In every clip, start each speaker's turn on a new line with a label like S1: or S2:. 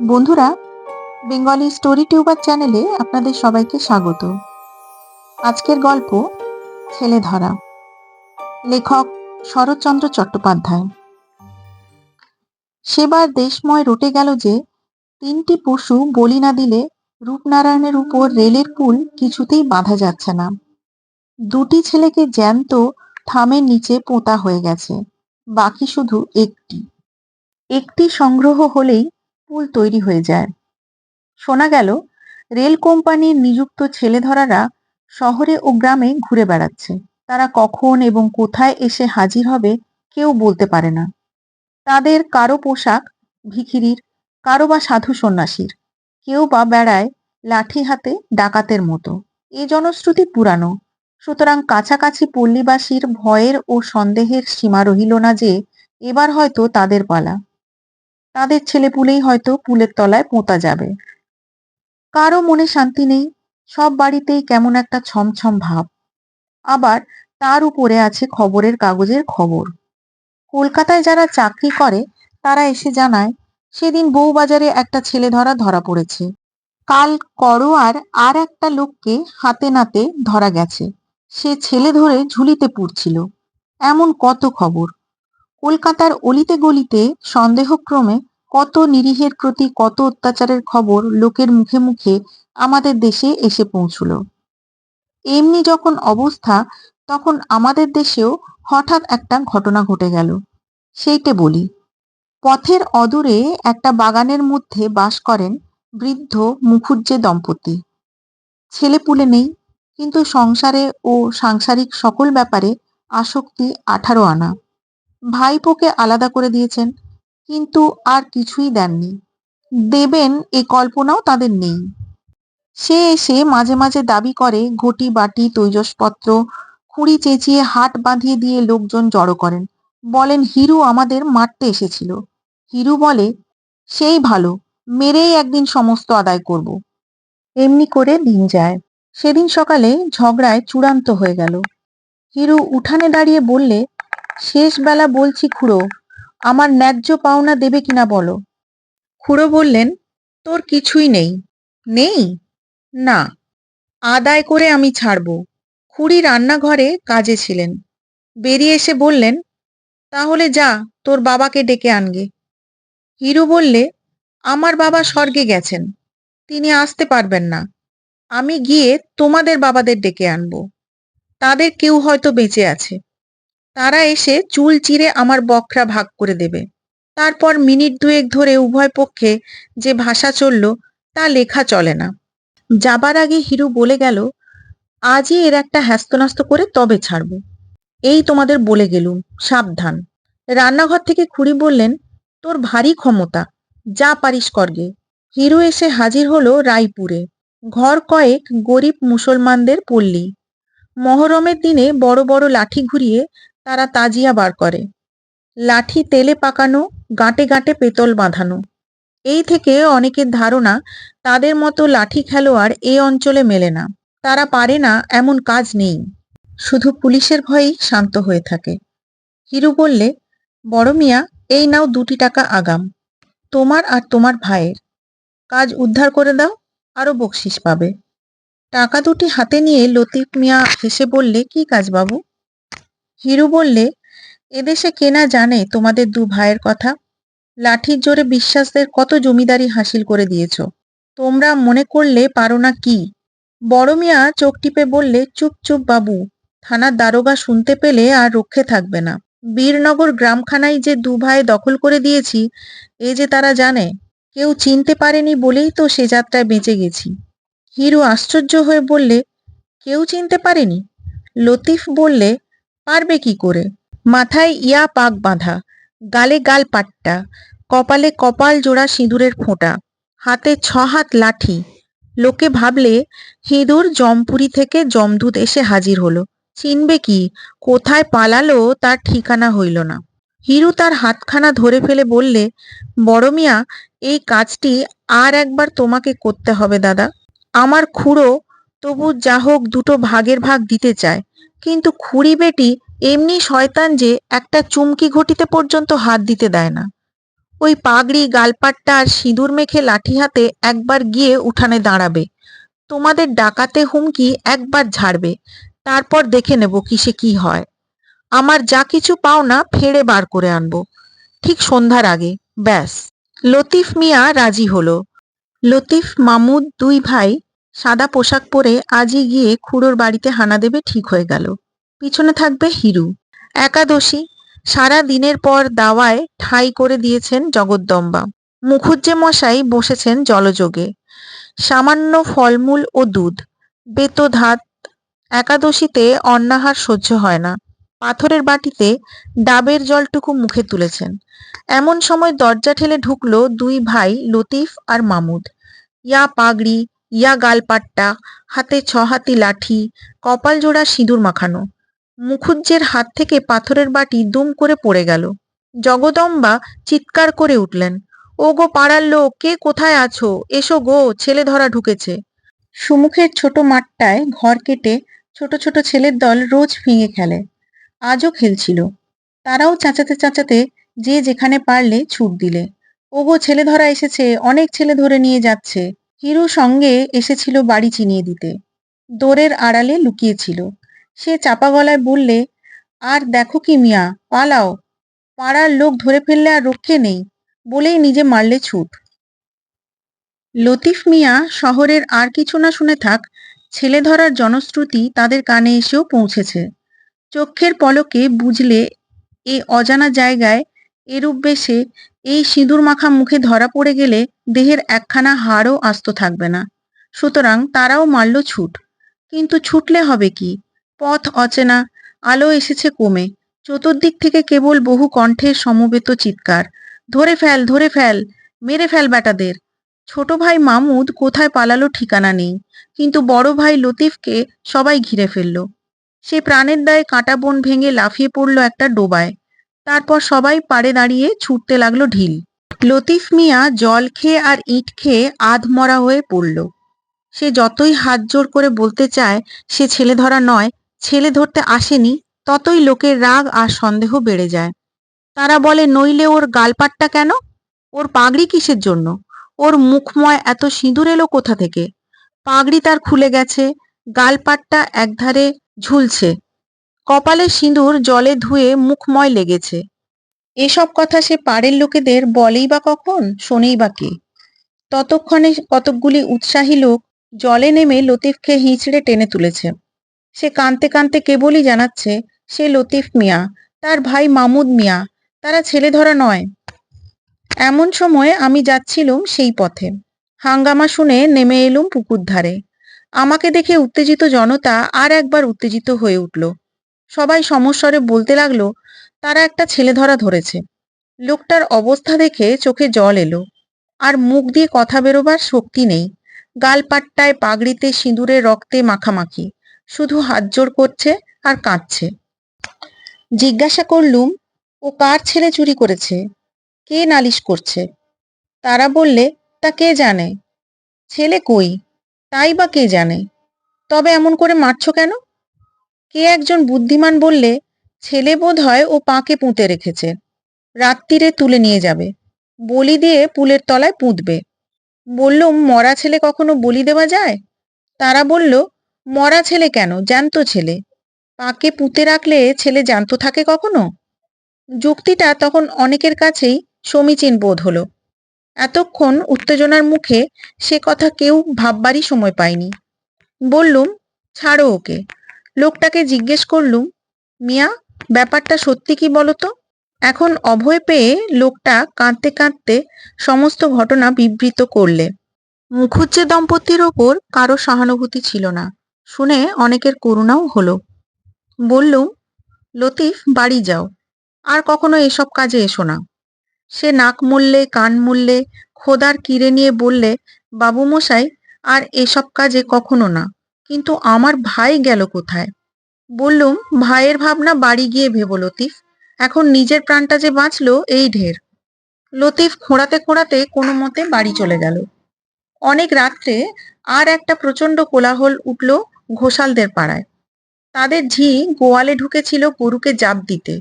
S1: বন্ধুরা Bengali story tuber চ্যানেলে আপনাদের সবাইকে স্বাগত। আজকের গল্প, ছেলে ধরা। লেখক শরৎচন্দ্র চট্টোপাধ্যায়। সেবার দেশময় রটে গেল যে, তিনটি পশু বলি না দিলে রূপনারায়ণের উপর রেলের পুল কিছুতেই বাঁধা যাচ্ছে না। দুটি ছেলেকে জ্যান্ত থামের নিচে পোঁতা হয়ে গেছে, বাকি শুধু একটি। একটি সংগ্রহ হলেই পুল তৈরি হয়ে যায়। শোনা গেল, রেল কোম্পানির নিযুক্ত ছেলেধরারা শহরে ও গ্রামে ঘুরে বেড়াচ্ছে। তারা কখন এবং কোথায় এসে হাজির হবে কেউ বলতে পারে না। তাদের কারও পোশাক ভিখিরির, কারও বা সাধু সন্ন্যাসীর, কেউ বা বেড়ায় লাঠি হাতে ডাকাতের মতো। এ জনশ্রুতি পুরানো। সুতরাং কাছাকাছি পল্লীবাসীর ভয়ের ও সন্দেহের সীমা রহিল না যে, এবার হয়তো তাদের পালা। তাদের ছেলেপুলেই হয়তো পুলের তলায় পোঁতা যাবে। কারও মনে শান্তি নেই, সব বাড়িতেই কেমন একটা ছমছম ভাব। আবার তার উপরে আছে খবরের কাগজের খবর। কলকাতায় যারা চাকরি করে, তারা এসে জানায়, সেদিন বউবাজারে একটা ছেলে ধরা ধরা পড়েছে। কাল করোয়ার আর একটা লোককে হাতে নাতে ধরা গেছে। সে ছেলে ধরে ঝুলিতে পুড়ছিল। এমন কত খবর। কলকাতার অলিতে গলিতে সন্দেহক্রমে কত নিরীহের প্রতি কত অত্যাচারের খবর লোকের মুখে মুখে আমাদের দেশে এসে পৌঁছল। এমনি যখন অবস্থা, তখন আমাদের দেশেও হঠাৎ একটা ঘটনা ঘটে গেল। সেইটে বলি, পথের অদূরে একটা বাগানের মধ্যে বাস করেন বৃদ্ধ মুখুজ্জে দম্পতি। ছেলে পুলে নেই, কিন্তু সংসারে ও সাংসারিক সকল ব্যাপারে আসক্তি আঠারো আনা। ভাইপোকে আলাদা করে দিয়েছেন, কিন্তু আর কিছুই দেননি। দেবেন এ কল্পনাও তাদের নেই। সে এসে মাঝে মাঝে দাবি করে, ঘটি, বাটি, তৈজসপত্র, খুঁড়ি চেঁচিয়ে হাট বাঁধিয়ে দিয়ে লোকজন জড়ো করেন। বলেন, হিরু আমাদের মারতে এসেছিল। হিরু বলে, সেই ভালো, মেরেই একদিন সমস্ত আদায় করব। এমনি করে দিন যায়। সেদিন সকালে ঝগড়ায় চূড়ান্ত হয়ে গেল। হিরু উঠানে দাঁড়িয়ে বললে শেষ বেলা বলছি খুড়ো, আমার ন্যায্য পাওনা দেবে কিনা বলো? খুড়ো বললেন, তোর কিছুই নেই। নেই? না। আদায় করে আমি ছাড়ব। খুড়ি রান্নাঘরে কাজে ছিলেন। বেরিয়ে এসে বললেন, তাহলে যা, তোর বাবাকে ডেকে আনগে। হিরু বললে, আমার বাবা স্বর্গে গেছেন। তিনি আসতে পারবেন না। আমি গিয়ে তোমাদের বাবাদের ডেকে আনব। তাদের কেউ হয়তো বেঁচে আছে। তারা এসে চুল চিরে আমার বকরা ভাগ করে দেবে। তারপর মিনিট দুয়েক ধরে উভয় পক্ষে যে ভাষা চলল, তা লেখা চলে না। যাবার আগে হিরু বলে গেল, আজই এর একটা হ্যাস্তনাস্ত করে তবে ছাড়ব। এই তোমাদের বলে গেলুম, সাবধান। রান্নাঘর থেকে খুড়ি বললেন, তোর ভারী ক্ষমতা, যা পারিস করগে হিরু এসে হাজির হলো রায়পুরে। ঘর কয়েক গরিব মুসলমানদের পল্লী। মহরমের দিনে বড় বড় লাঠি ঘুরিয়ে তারা তাজিয়া বার করে। লাঠি তেলে পাকানো, গাঁটে গাঁটে পেতল বাঁধানো। এই থেকে অনেকের ধারণা, তাদের মতো লাঠি খেলোয়াড় এ অঞ্চলে মেলে না। তারা পারে না, এমন কাজ নেই। শুধু পুলিশের ভয়েই শান্ত হয়ে থাকে। হিরু বললে, বড় মিয়া, এই নাও দুটি টাকা আগাম। তোমার আর তোমার ভাইয়ের। কাজ উদ্ধার করে দাও, আরও বকশিস পাবে। টাকা দুটি হাতে নিয়ে লতিফ মিয়া হেসে বললে, কি কাজ বাবু? হিরু বললে এদেশে কেনা জানে তোমাদের দু ভাইয়ের কথা? লাঠির জোরে বিশ্বাসদের কত জমিদারি হাসিল করে দিয়েছ। তোমরা মনে করলে পারো না কি? বড় মিয়া চোখ টিপে বললে, চুপ চুপ বাবু, থানার দারোগা শুনতে পেলে আর রক্ষে থাকবে না। বীরনগর গ্রামখানায় যে দু ভাই দখল করে দিয়েছি, এ যে তারা জানে। কেউ চিনতে পারেনি বলেই তো সে যাত্রায় বেঁচে গেছি। হিরু আশ্চর্য হয়ে বললে, কেউ চিনতে পারেনি? লতিফ বললে পারবে কি করে? মাথায় ইয়া পাক বাঁধা, গালে গাল পাট্টা, কপালে কপাল জোড়া সিঁদুরের ফোঁটা, হাতে ছ হাত লাঠি। লোকে ভাবলে হিঁদুর জমপুরি থেকে জমদূত এসে হাজির হলো। চিনবে কি, কোথায় পালালো তার ঠিকানা হইল না। হিরু তার হাতখানা ধরে ফেলে বললে, বড় মিয়া, এই কাজটি আর একবার তোমাকে করতে হবে দাদা। আমার খুড়ো তবু যা হোক দুটো ভাগের ভাগ দিতে চায়। কিন্তু খুড়ি বেটি এমনি শয়তান যে একটা চুমকি ঘটিতে পর্যন্ত হাত দিতে দেয় না। ওই পাগড়ি, গালপাট্টা আর সিঁদুর মেখে লাঠি হাতে একবার গিয়ে উঠানে দাঁড়াবে। তোমাদের ডাকাতে হুমকি একবার ঝাড়বে। তারপর দেখে নেব কিসে কি হয়। আমার যা কিছু পাও না ফেড়ে বার করে আনব। ঠিক সন্ধ্যার আগে, ব্যাস। লতিফ মিয়া রাজি হলো। লতিফ, মামুদ দুই ভাই সাদা পোশাক পরে আজই গিয়ে খুড়োর বাড়িতে হানা দেবে ঠিক হয়ে গেল। পিছনে থাকবে হিরু। একাদশী। সারা দিনের পর দাওয়ায় ঠাঁই করে দিয়েছেন জগদ্দম্বা। মুখুজ্জে মশাই বসেছেন জলযোগে। সামান্য ফলমূল ও দুধ বেতধাত একাদশীতে অন্নাহার সহ্য হয় না। পাথরের বাটিতে ডাবের জলটুকু মুখে তুলেছেন। এমন সময় দরজা ঠেলে ঢুকলো দুই ভাই লতিফ আর মামুদ। ইয়া পাগড়ি ইয়া গালপাট্টা হাতে ছহাতি লাঠি, কপাল জোড়া সিঁদুর মাখানো। মুখুজ্জের হাত থেকে পাথরের বাটি দুম করে পড়ে গেল। জগদম্বা চিৎকার করে উঠলেন ও গো পাড়ার লোক, কে কোথায় আছো? এসো গো, ছেলে ধরা ঢুকেছে। সুমুখের ছোট মাঠটায় ঘর কেটে ছোট ছোট ছেলের দল রোজ ভেঙে খেলে। আজও খেলছিল। তারাও চাচাতে চাচাতে যে যেখানে পারলে ছুট দিলে। ওগো ছেলে ধরা এসেছে, অনেক ছেলে ধরে নিয়ে যাচ্ছে। হিরু সঙ্গে এসেছিল বাড়ি চিনিয়ে দিতে। দোরের আড়ালে লুকিয়েছিল। সে চাপা গলায় বললে, আর দেখো কি মিয়া, পালাও। পাড়ার লোক ধরে ফেললে আর রক্ষে নেই, বলেই নিজে মারলে ছুট। লতিফ মিয়া, শহরের আর কিছু না শুনে থাক, ছেলে ধরার জনশ্রুতি তাদের কানে এসেও পৌঁছেছে। চক্ষের পলকে বুঝলে এ অজানা জায়গায় এরূপ বেশে এই সিঁদুর মাখা মুখে ধরা পড়ে গেলে দেহের একখানা হাড়ও আস্ত থাকবে না। সুতরাং তারাও মারল ছুট। কিন্তু ছুটলে হবে কি? পথ অচেনা, আলো এসেছে কমে। চতুর্দিক থেকে কেবল বহু কণ্ঠের সমবেত চিৎকার, ধরে ফেল ধরে ফেল, মেরে ফেল বেটাদের ছোট ভাই মামুদ কোথায় পালালো ঠিকানা নেই, কিন্তু বড় ভাই লতিফকে সবাই ঘিরে ফেলল। সে প্রাণের দায়ে কাঁটা বন ভেঙে লাফিয়ে পড়ল একটা ডোবায়। তারপর সবাই পাড়ে দাঁড়িয়ে ছুটতে লাগল ঢিল। লতিফ মিয়া জল খেয়ে আর ইট খেয়ে আধমরা হয়ে পড়ল। সে যতই হাত জোর করে বলতে চায়, সে ছেলে ধরা নয়, ছেলে ধরতে আসেনি, ততই লোকের রাগ আর সন্দেহ বেড়ে যায়। তারা বলে, নইলে ওর গালপাট্টা কেন? ওর পাগড়ি কিসের জন্য? ওর মুখময় এত সিঁদুর এলো কোথা থেকে? পাগড়ি তার খুলে গেছে, গালপাট্টা একধারে ঝুলছে। কপালে সিঁদুর জলে ধুয়ে মুখময় লেগেছে। এসব কথা সে পাড়ের লোকেদের বলেই বা কখন, শোনেই বা কে? ততক্ষণে কতকগুলি উৎসাহী লোক জলে নেমে লতিফকে হিঁচড়ে টেনে তুলেছে। সে কাঁদতে কাঁদতে কেবলই জানাচ্ছে, সে লতিফ মিয়া, তার ভাই মামুদ মিয়া, তারা ছেলে ধরা নয়। এমন সময় আমি যাচ্ছিলুম সেই পথে। হাঙ্গামা শুনে নেমে এলুম পুকুর ধারে। আমাকে দেখে উত্তেজিত জনতা আর একবার উত্তেজিত হয়ে উঠল। সবাই সমস্বরে বলতে লাগল, তারা একটা ছেলে ধরা ধরেছে। লোকটার অবস্থা দেখে চোখে জল এলো। আর মুখ দিয়ে কথা বেরোবার শক্তি নেই। গালপাট্টায় পাগড়িতে সিঁদুরে রক্তে মাখামাখি। শুধু হাত জোর করছে আর কাঁদছে। জিজ্ঞাসা করলুম, ও কার ছেলে চুরি করেছে? কে নালিশ করছে? তারা বললে, তা কে জানে? ছেলে কই? তাই বা কে জানে? তবে এমন করে মারছ কেন? কে একজন বুদ্ধিমান বললে, ছেলে বোধ হয় ও পাকে পুঁতে রেখেছে। রাত্রিরে তুলে নিয়ে যাবে। বলি দিয়ে পুলের তলায় পুঁতবে। বললুম, মরা ছেলে কখনো বলি দেওয়া যায়? তারা বলল, মরা ছেলে কেন? জ্যান্ত ছেলে। পাকে পুঁতে রাখলে ছেলে জ্যান্ত থাকে কখনো? যুক্তিটা তখন অনেকের কাছেই সমীচীন বোধ হলো। এতক্ষণ উত্তেজনার মুখে সে কথা কেউ ভাববারই সময় পায়নি। বললুম, ছাড়ো ওকে। লোকটাকে জিজ্ঞেস করলুম, মিয়া, ব্যাপারটা সত্যি কি বলতো? এখন অভয় পেয়ে লোকটা কাঁদতে কাঁদতে সমস্ত ঘটনা বিবৃত করলে। মুখুজ্জে দম্পতির ওপর কারও সহানুভূতি ছিল না। শুনে অনেকের করুণাও হলো। বললুম, লতিফ, বাড়ি যাও। আর কখনো এসব কাজে এসো না সে নাক মুললে, কান মুললে, খোদার কিরে নিয়ে বললে বাবু মশাই আর এসব কাজে কখনো না। কিন্তু আমার ভাই গেল কোথায়? বললুম, ভাইয়ের ভাবনা বাড়ি গিয়ে ভেবো লতিফ। এখন নিজের প্রাণটা যে বাঁচলো, এই ঢের। লতিফ খোঁড়াতে খোঁড়াতে কোনো মতে বাড়ি চলে গেল। অনেক রাত্রে আর একটা প্রচণ্ড কোলাহল উঠল ঘোষালদের পাড়ায়। তাদের ঝি গোয়ালে ঢুকেছিল গরুকে জাপ দিতে।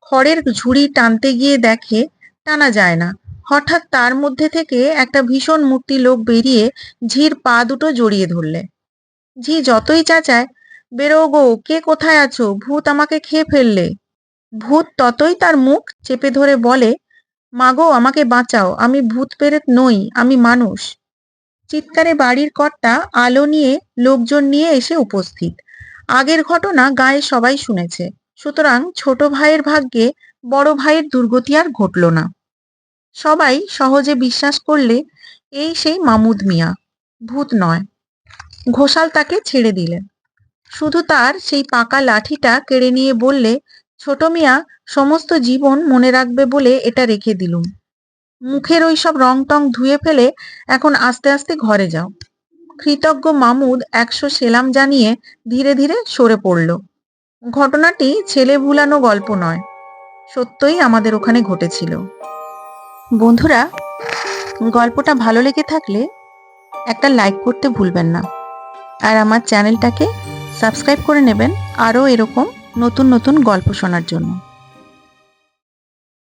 S1: খড়ের ঝুড়ি টানতে গিয়ে দেখে টানা যায় না। হঠাৎ তার মধ্যে থেকে একটা ভীষণ মূর্তি লোক বেরিয়ে ঝির পা দুটো জড়িয়ে ধরলে। ঝি, যতই চাচায়, বেরো গো, কে কোথায় আছো? ভূত আমাকে খেয়ে ফেললে। ভূত ততই তার মুখ চেপে ধরে বলে মাগো আমাকে বাঁচাও, আমি ভূত পেরেত নই, আমি মানুষ। চিৎকারে বাড়ির কর্তা আলো নিয়ে লোকজন নিয়ে এসে উপস্থিত। আগের ঘটনা গায়ে সবাই শুনেছে। সুতরাং ছোট ভাইয়ের ভাগ্যে বড় ভাইয়ের দুর্গতি আর ঘটল না। সবাই সহজে বিশ্বাস করলে, এই সেই মামুদ মিয়া। ভূত নয়। ঘোষাল তাকে ছেড়ে দিলেন। শুধু তার সেই পাকা লাঠিটা কেড়ে নিয়ে বললে, ছোট মিয়া, সমস্ত জীবন মনে রাখবে বলে এটা রেখে দিলুম। মুখের ওই সব রং টং ধুয়ে ফেলে এখন আস্তে আস্তে ঘরে যাও। কৃতজ্ঞ মামুদ একশো সেলাম জানিয়ে ধীরে ধীরে সরে পড়ল। ঘটনাটি ছেলে ভুলানো গল্প নয়, সত্যই আমাদের ওখানে ঘটেছিল। বন্ধুরা, গল্পটা ভালো লেগে থাকলে একটা লাইক করতে ভুলবেন না। আর আমার চ্যানেলটাকে সাবস্ক্রাইব করে নেবেন আরও এরকম নতুন নতুন গল্প শোনার জন্য।